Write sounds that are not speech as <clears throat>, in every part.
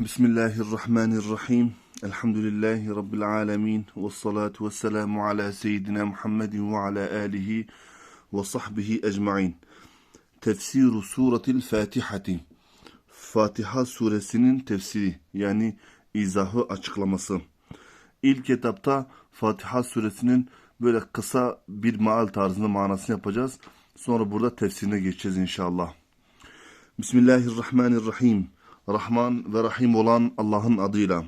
Bismillahirrahmanirrahim. Elhamdülillahi Rabbil alemin. Ve salatu ve selamu ala seyyidina Muhammedin ve ala alihi ve sahbihi ecmain. Tefsiru suretil Fatihati. Fatiha suresinin tefsiri yani izahı açıklaması. İlk etapta Fatiha suresinin böyle kısa bir maal tarzında manasını yapacağız. Sonra burada tefsirine geçeceğiz inşallah. Bismillahirrahmanirrahim. Rahman ve Rahim olan Allah'ın adıyla.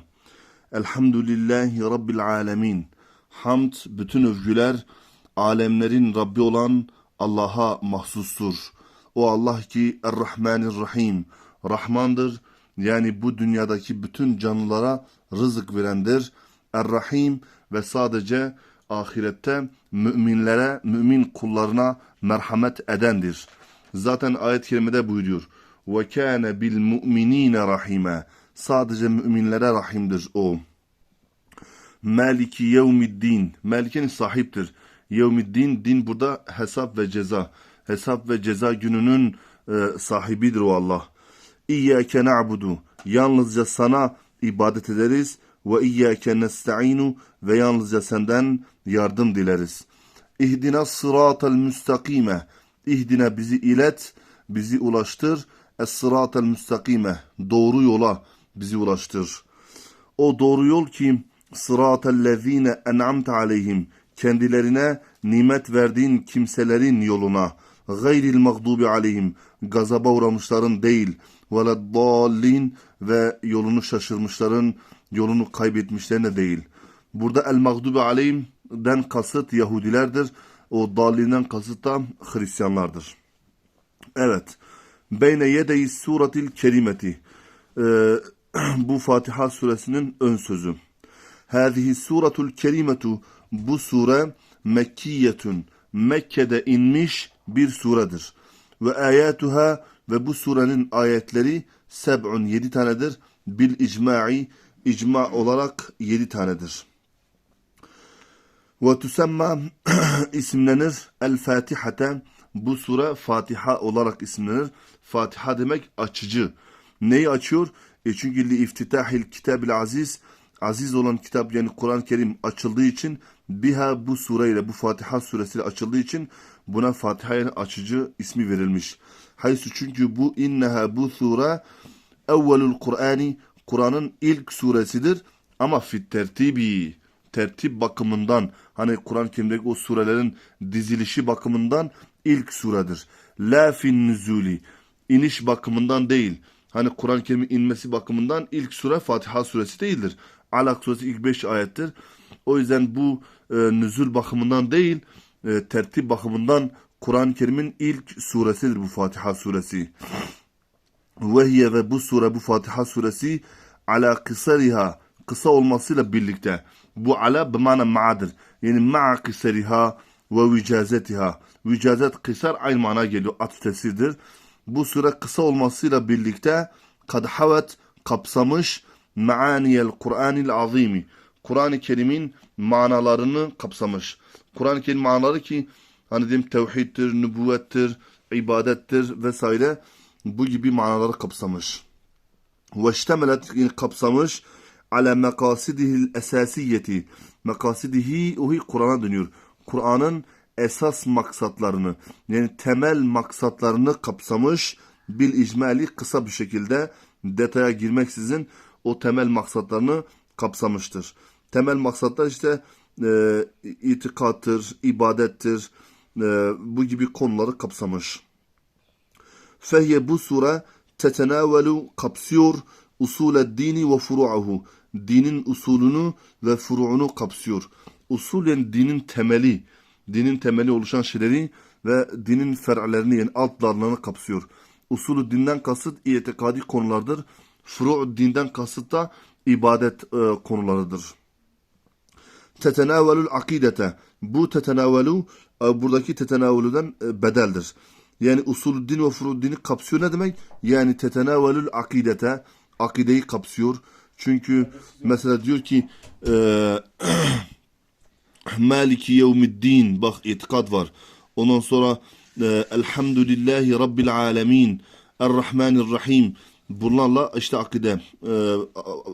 Elhamdülillahi Rabbil alemin. Hamd, bütün övgüler, alemlerin Rabbi olan Allah'a mahsustur. O Allah ki Er-Rahmanir-Rahim, Rahmandır. Yani bu dünyadaki bütün canlılara rızık verendir. Er-Rahim ve sadece ahirette müminlere, mümin kullarına merhamet edendir. Zaten ayet-i kerimede buyuruyor. Ve kâne bil mu'minîne rahime. Sadece müminlere rahimdir o. Maliki yevmiddin. Malik'in sahiptir. Yevmiddin, din burada hesap ve ceza. Hesap ve ceza gününün e, sahibidir o Allah. İyyâke na'budu. Yalnızca sana ibadet ederiz. Ve iyyâke nesta'inu. Ve yalnızca senden yardım dileriz. İhdina sıratel müstakime. İhdina bizi ilet, bizi ulaştır. Es-sıratel müstakime. Doğru yola bizi ulaştır. O doğru yol ki sıratellezine en'amte aleyhim. Kendilerine nimet verdiğin kimselerin yoluna. Gayril mağdubi aleyhim. Gazaba uğramışların değil. Veleddallin ve yolunu şaşırmışların, yolunu kaybetmişlerine de değil. Burada el mağdubi aleyhimden kasıt Yahudilerdir. O dalinden kasıt da Hristiyanlardır. Evet. Beyne yedeyi suratil kerimeti. Ee, <clears throat> bu Fatiha suresinin ön sözü. Hâzihi suratul kerimetu. Bu sure Mekkiyetun. Mekke'de inmiş bir suredir. Ve ayatuha ve bu surenin ayetleri seb'un yedi tanedir. Bil icma'i icma olarak yedi tanedir. Ve tüsemma <clears throat> isimlenir El Fatiha'te bu sure Fatiha olarak isimlenir. Fatiha demek açıcı. Neyi açıyor? E çünkü li iftitahil kitabil aziz aziz olan kitap yani Kur'an-ı Kerim açıldığı için biha bu sureyle bu Fatiha suresiyle açıldığı için buna Fatiha'nın açıcı ismi verilmiş. Haysu çünkü bu inneha bu sure evvelul Kur'ani Kur'an'ın ilk suresidir ama fit tertibi tertip bakımından hani Kur'an-ı Kerim'deki o surelerin dizilişi bakımından ilk suredir. La fin nüzuli iniş bakımından değil. Hani Kur'an-ı Kerim'in inmesi bakımından ilk sure Fatiha suresi değildir. Alak suresi ilk beş ayettir. O yüzden bu e, nüzul bakımından değil, e, tertip bakımından Kur'an-ı Kerim'in ilk suresidir bu Fatiha suresi. Vehiye ve bu sure bu Fatiha suresi ala kısariha kısa olmasıyla birlikte bu ala bimana ma'adır. Yani ma'a kısariha ve vicazetiha. Vicazet kısar aynı mana geliyor. Atf tefsirdir. Bu sure kısa olmasıyla birlikte kad havet kapsamış maaniyel Kur'anil azimi. Kur'an-ı Kerim'in manalarını kapsamış. Kur'an-ı Kerim manaları ki hani diyeyim tevhiddir, nübüvvettir, ibadettir vesaire bu gibi manaları kapsamış. Ve iştemelet kapsamış ala mekasidihil esasiyeti. Mekasidihi ohi Kur'an'a dönüyor. Kur'an'ın esas maksatlarını yani temel maksatlarını kapsamış bil icmali kısa bir şekilde detaya girmeksizin o temel maksatlarını kapsamıştır. Temel maksatlar işte e, itikattır, ibadettir, e, bu gibi konuları kapsamış. Fehye bu sure tetenavelu kapsıyor usuled dini ve furu'ahu. Dinin usulünü ve furu'unu kapsıyor. Usul yani dinin temeli, dinin temeli oluşan şeyleri ve dinin fer'lerini yani alt dallarını kapsıyor. Usulü dinden kasıt itikadi konulardır. Furu' dinden kasıt da ibadet e, konularıdır. Tetenavelül akidete. Bu tetenavelu e, buradaki tetenavelüden e, bedeldir. Yani usulü din ve furu' dini kapsıyor ne demek? Yani tetenavelül akidete. Akideyi kapsıyor. Çünkü mesela diyor ki e, <clears throat> Maliki yevmiddin bak itikat var. Ondan sonra e, Elhamdülillahi Rabbil alemin Errahmanirrahim bunlarla işte akide e,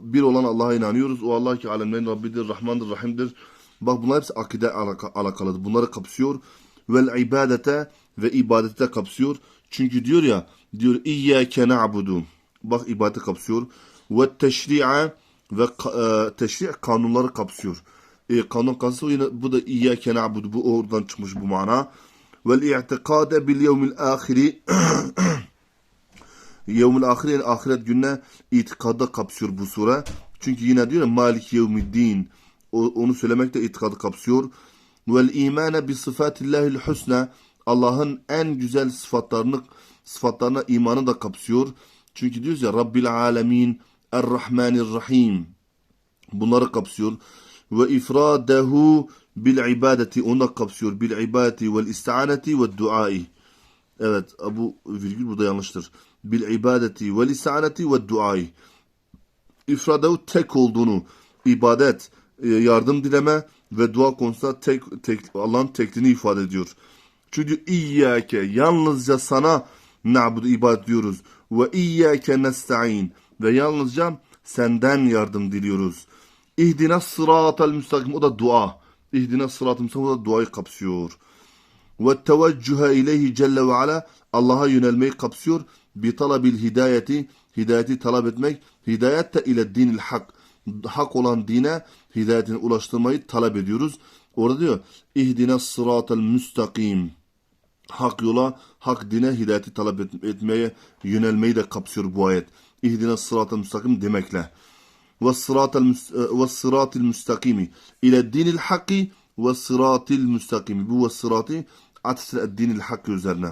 bir olan Allah'a inanıyoruz. O Allah ki alemlerin Rabbidir, Rahmandır, Rahim'dir. Bak bunlar hepsi akide alaka, alakalıdır. Bunları kapsıyor. Vel ibadete ve ibadete kapsıyor. Çünkü diyor ya diyor İyyâke na'budu. Bak ibadeti kapsıyor. Ve teşri'a ve e, kanunları kapsıyor. E, kanun kapsıyor yine bu da İyyâke na'budu. Bu oradan çıkmış bu mana. Vel i'tikade bil yevmil ahiri <clears throat> Yevmül ahire yani ahiret gününe itikada kapsıyor bu sure. Çünkü yine diyor ya Malik yevmiddin. Onu söylemek de itikadı kapsıyor. Vel imane bi sıfatillahil husna. Allah'ın en güzel sıfatlarını sıfatlarına imanı da kapsıyor. Çünkü diyoruz ya Rabbil alemin Er-Rahmanir-Rahim. Bunları kapsıyor. Ve ifradehu bil ibadeti. Onu da kapsıyor. Bil ibadeti vel isti'aneti ve duai. Evet bu virgül burada yanlıştır. Bil ibadeti ve lisaneti ve duai. İfradehu tek olduğunu, ibadet, e, yardım dileme ve dua konusunda tek, tek Allah'ın tekliğini ifade ediyor. Çünkü İyyâke yalnızca sana na'budu ibadet diyoruz. Ve İyyâke nesta'in ve yalnızca senden yardım diliyoruz. İhdina sıratel müstakim o da dua. İhdina sıratel müstakim o da duayı kapsıyor ve teveccuhe ileyhi celle ve ala Allah'a yönelmeyi kapsıyor. Bi talabil hidayeti hidayeti talep etmek hidayet de ile dinil hak hak olan dine hidayetini ulaştırmayı talep ediyoruz. Orada diyor ihdina sıratel müstakim hak yola hak dine hidayeti talep et- etmeye yönelmeyi de kapsıyor bu ayet. İhdina sıratel müstakim demekle. Müs- ve sıratil müstakimi ile dinil hakki ve sıratil müstakimi. Bu ve sırati atfı dinil hakkı üzerine.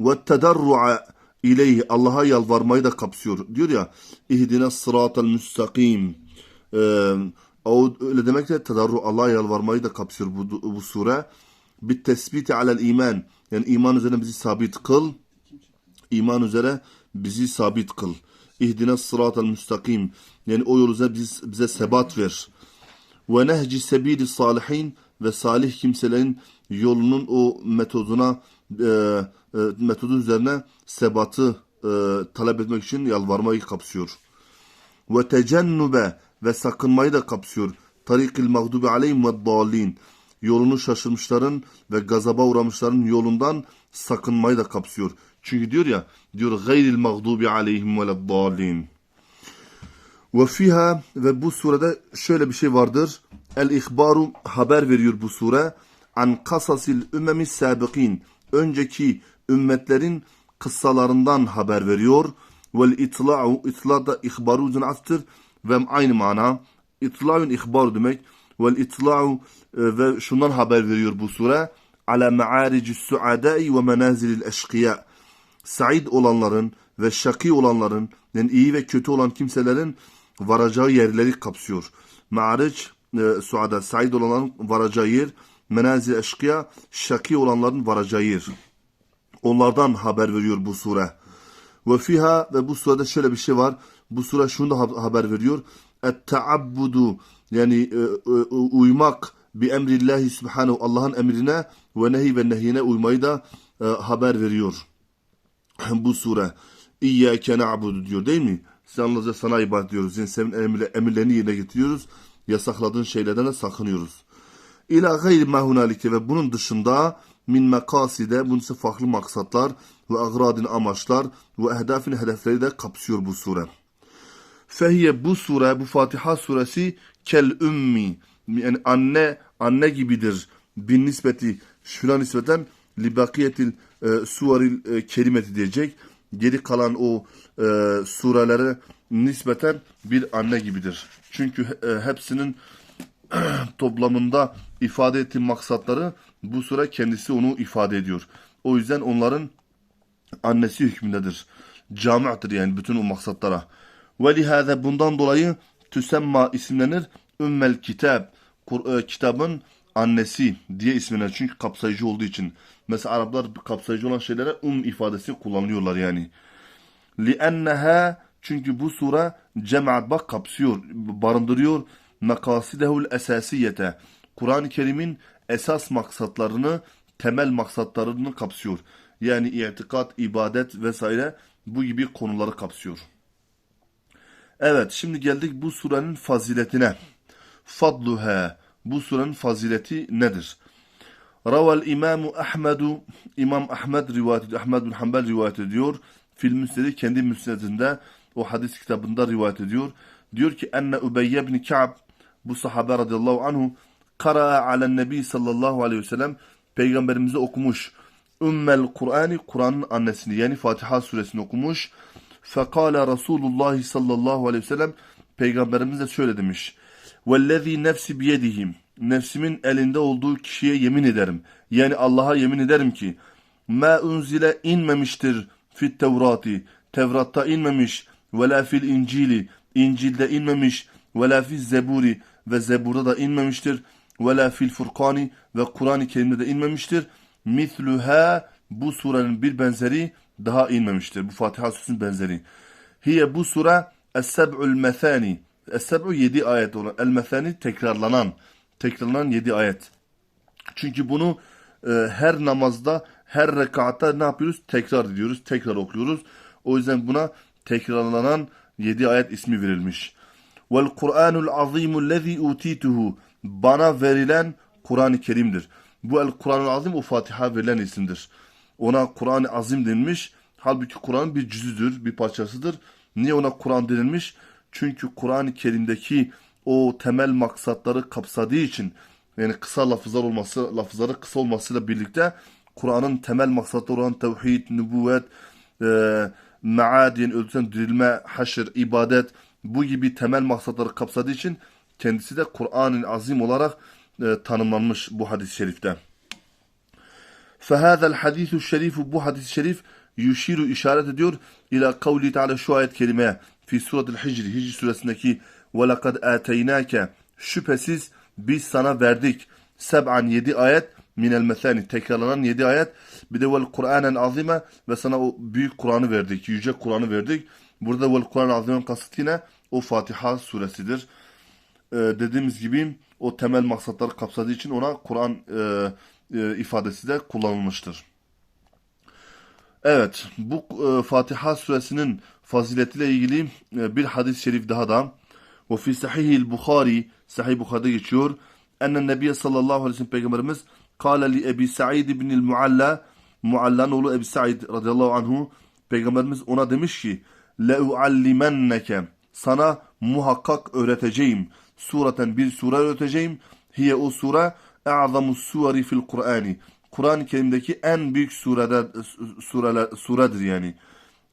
Ve tedarru'a ileyhi Allah'a yalvarmayı da kapsıyor. Diyor ya ihdina sıratel müstakim. Ee, o öyle demek de tedarru Allah'a yalvarmayı da kapsıyor bu, bu sure. Bir tespiti alel iman. Yani iman üzerine bizi sabit kıl. İman üzere bizi sabit kıl. İhdina sıratel müstakim. Yani o yol üzere bize, sebat ver. Ve nehci sebili salihin ve salih kimselerin yolunun o metoduna e, e, metodu üzerine sebatı e, talep etmek için yalvarmayı kapsıyor. Ve tecennube ve sakınmayı da kapsıyor. Tarikil mağdubi aleyhim ve dalin. Yolunu şaşırmışların ve gazaba uğramışların yolundan sakınmayı da kapsıyor. Çünkü diyor ya diyor gayril mağdubi aleyhim ve dalin. Ve fiha ve bu surede şöyle bir şey vardır. El ihbaru haber veriyor bu sure. An kasasil ümmemi sabikin. Önceki ümmetlerin kıssalarından haber veriyor. Vel itla'u itla da ihbaru aftır ve aynı mana. İtla'un ihbar demek. Vel itla'u e, ve şundan haber veriyor bu sure. Ala ma'arici suadai ve menazilil eşkıya. Said olanların ve şaki olanların yani iyi ve kötü olan kimselerin varacağı yerleri kapsıyor. Ma'ariç e, suada said olanların varacağı yer, menazil eşkıya şaki olanların varacağı yer. Onlardan haber veriyor bu sure. Ve fiha ve bu surede şöyle bir şey var. Bu sure şunu da ha- haber veriyor. Et-taabbudu yani e, e, uymak bi emrillahi subhanahu Allah'ın emrine ve nehi ve nehyine uymayı da e, haber veriyor. <clears throat> bu sure. İyyâke na'budu diyor değil mi? Yalnızca sana ibadet ediyoruz. Yani senin emir, emirlerini yerine getiriyoruz. Yasakladığın şeylerden de sakınıyoruz. İlâ gayri ma hunalike ve bunun dışında min mekaside bunun ise farklı maksatlar ve agradin amaçlar ve ehdafin hedefleri de kapsıyor bu sure. Fehiye bu sure, bu Fatiha suresi kel ümmi. Yani anne, anne gibidir. Bin nispeti, şuna nispeten li bakiyetil e, suvaril e, kerimeti diyecek. Geri kalan o e, surelere nispeten bir anne gibidir. Çünkü e, hepsinin <clears throat> toplamında ifade ettiği maksatları bu sure kendisi onu ifade ediyor. O yüzden onların annesi hükmündedir. Cami'tir yani bütün o maksatlara. Ve lihâze bundan dolayı tüsemma isimlenir. Ümmel kitab. E, kitabın annesi diye isimlenir. Çünkü kapsayıcı olduğu için. Mesela Araplar kapsayıcı olan şeylere um ifadesi kullanıyorlar yani. لِأَنَّهَا Çünkü bu sure cemaat bak kapsıyor, barındırıyor. Makasidehul esasiyete. Kur'an-ı Kerim'in esas maksatlarını, temel maksatlarını kapsıyor. Yani itikat, ibadet vesaire bu gibi konuları kapsıyor. Evet şimdi geldik bu surenin faziletine. Fadluha. bu surenin fazileti nedir? Raval İmamu Ahmedu İmam Ahmed rivayet ediyor. Ahmed bin Hanbel rivayet ediyor. Fil Müsned'i kendi müsnedinde o hadis kitabında rivayet ediyor. Diyor ki enne Übeyye bin Ka'b bu sahabe radıyallahu anhu kara alen nebi sallallahu aleyhi ve sellem peygamberimize okumuş. Ümmel Kur'an'ı Kur'an'ın annesini yani Fatiha suresini okumuş. Fekale Resulullah sallallahu aleyhi ve sellem peygamberimiz şöyle demiş. Vellezî nefsi biyedihim nefsimin elinde olduğu kişiye yemin ederim. Yani Allah'a yemin ederim ki ma unzile inmemiştir fit tevrati Tevrat'ta inmemiş la fil incili İncil'de inmemiş la fil zeburi ve zeburda da inmemiştir la fil furkani ve Kur'an-ı Kerim'de de inmemiştir. Misluha bu surenin bir benzeri daha inmemiştir. Bu Fatiha suresinin benzeri. Hiye bu sure Es-Seb'ül Methani. Es-Seb'ü 7 ayet olan. El-Methani tekrarlanan. Tekrarlanan 7 ayet. Çünkü bunu e, her namazda, her rekatta ne yapıyoruz? Tekrar ediyoruz, tekrar okuyoruz. O yüzden buna tekrarlanan 7 ayet ismi verilmiş. Vel Kur'anul azimul lezi utituhu. Bana verilen Kur'an-ı Kerim'dir. Bu el Kur'anul azim o Fatiha verilen isimdir. Ona Kur'an-ı azim denilmiş. Halbuki Kur'an bir cüzüdür, bir parçasıdır. Niye ona Kur'an denilmiş? Çünkü Kur'an-ı Kerim'deki o temel maksatları kapsadığı için yani kısa lafızlar olması, lafızları kısa olmasıyla birlikte Kur'an'ın temel maksatları olan tevhid, nübüvvet, e, maad yani ölçüden dirilme, haşr, ibadet bu gibi temel maksatları kapsadığı için kendisi de Kur'an-ı azim olarak e, tanımlanmış bu hadis-i şerifte. فهذا الحديث الشريف bu hadis-i şerif yuşiru işaret ediyor ila kavli teala şu ayet kerimeye fi suratul hicr Hicr suresindeki ve lekad ateynake şüphesiz biz sana verdik. Seb'an yedi ayet minel mesani tekrarlanan yedi ayet. Bir de vel Kur'anen azime ve sana o büyük Kur'an'ı verdik yüce Kur'an'ı verdik. Burada vel Kur'an azimen kasıt yine o Fatiha suresidir. Ee, dediğimiz gibi o temel maksatları kapsadığı için ona Kur'an e, e, ifadesi de kullanılmıştır. Evet, bu e, Fatiha suresinin faziletiyle ilgili e, bir hadis-i şerif daha da ve fi sahihil Bukhari Sahih Bukhari'de geçiyor. Ennen Nebiye sallallahu aleyhi ve sellem peygamberimiz kâle li Ebi Sa'id ibnil Mualla Mualla'nın oğlu Ebi Sa'id radıyallahu anhu peygamberimiz ona demiş ki leuallimenneke sana muhakkak öğreteceğim sureten bir sure öğreteceğim hiye o sure e'azamu suvari fil Kur'ani Kur'an-ı Kerim'deki en büyük surede, sureler, suredir yani.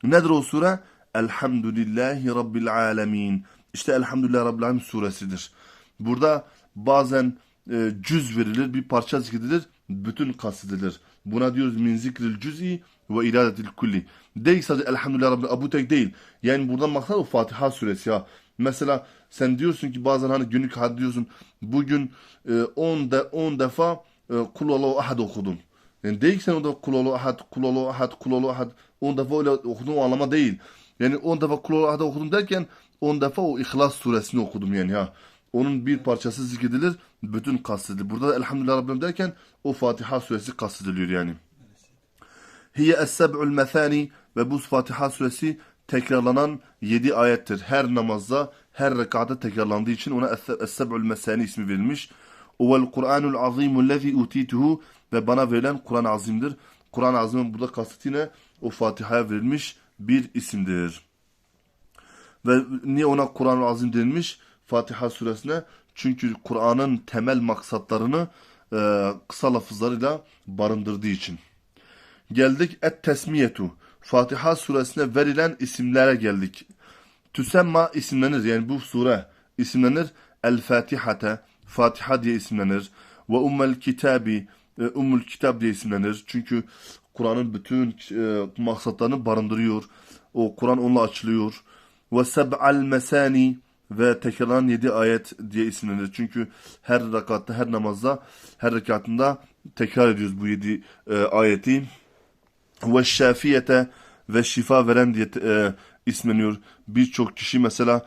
Nedir o sure? Elhamdülillahi Rabbil Alemin. İşte Elhamdülillah Rabbil Alemin suresidir. Burada bazen e, cüz verilir, bir parça zikredilir, bütün kastedilir. Buna diyoruz min zikril cüz'i ve iradetil kulli. Değil sadece Elhamdülillah Rabbil Abu tek değil. Yani buradan maksat o Fatiha suresi ya. Mesela sen diyorsun ki bazen hani günlük hadi diyorsun bugün 10 e, de 10 defa e, kul Allahu ahad okudum. Yani değil ki sen orada kul Allahu ahad, kul Allahu ahad, kul Allahu ahad 10 defa öyle okudum o anlama değil. Yani 10 defa kul Allahu ahad okudum derken 10 defa o İhlas suresini okudum yani ha. Onun bir parçası zikredilir, bütün kastedilir. Burada da Elhamdülillah Rabbim derken o Fatiha suresi kastediliyor yani. Hiye es-seb'ül methani ve bu Fatiha suresi tekrarlanan 7 ayettir. Her namazda, her rekatta tekrarlandığı için ona Es-Seb'ül Mesani ismi verilmiş. Uvel Kur'anul Azimul lezi utituhu ve bana verilen Kur'an azimdir. Kur'an azimin burada kasıt yine o Fatiha'ya verilmiş bir isimdir. Ve niye ona Kur'an azim denilmiş? Fatiha suresine. Çünkü Kur'an'ın temel maksatlarını e, kısa lafızlarıyla barındırdığı için. Geldik et tesmiyetu. Fatiha suresine verilen isimlere geldik. Tüsemma isimlenir yani bu sure isimlenir. El Fatihate Fatiha diye isimlenir. Ve Ummel Kitabi e, Ummul Kitab diye isimlenir. Çünkü Kur'an'ın bütün e, maksatlarını barındırıyor. O Kur'an onunla açılıyor. Ve Seb'al Mesani ve tekrarlanan yedi ayet diye isimlenir. Çünkü her rekatta, her namazda, her rekatında tekrar ediyoruz bu yedi e, ayeti ve şafiyete ve şifa veren diye e, ismeniyor. Birçok kişi mesela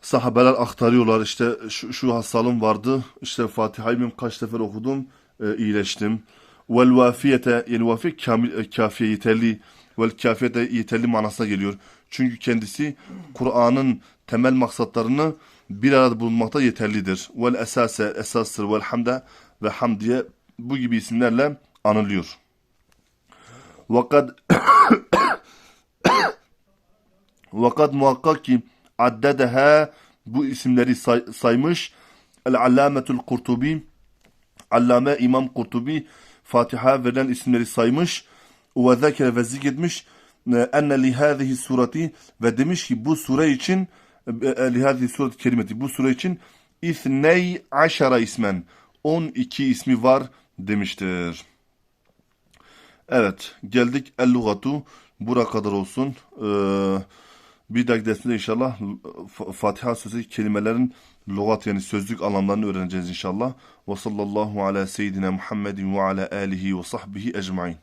sahabeler aktarıyorlar işte şu, şu hastalığım vardı işte Fatiha'yı kaç sefer okudum e, iyileştim. Vel vafiyete yani vafi kamil, e, kafiye yeterli vel kafiye yeterli manasına geliyor. Çünkü kendisi Kur'an'ın temel maksatlarını bir arada bulunmakta yeterlidir. Vel esase esastır vel hamde ve ham diye bu gibi isimlerle anılıyor. Vakat <coughs> Vakat muhakkak ki addedeha bu isimleri say- saymış El-Allametul Kurtubi Allame İmam Kurtubi Fatiha verilen isimleri saymış ve zekere ve zikretmiş enne lihâzihi sureti ve demiş ki bu sure için lihâzihi suret kelimeti bu sure için ithney aşara ismen 12 ismi var demiştir. Evet geldik el-lugatu bura kadar olsun. Ee, bir dahaki dersimde inşallah Fatiha sözü kelimelerin lügat yani sözlük anlamlarını öğreneceğiz inşallah. Ve sallallahu ala seyyidina Muhammedin ve ala alihi ve sahbihi ecmain.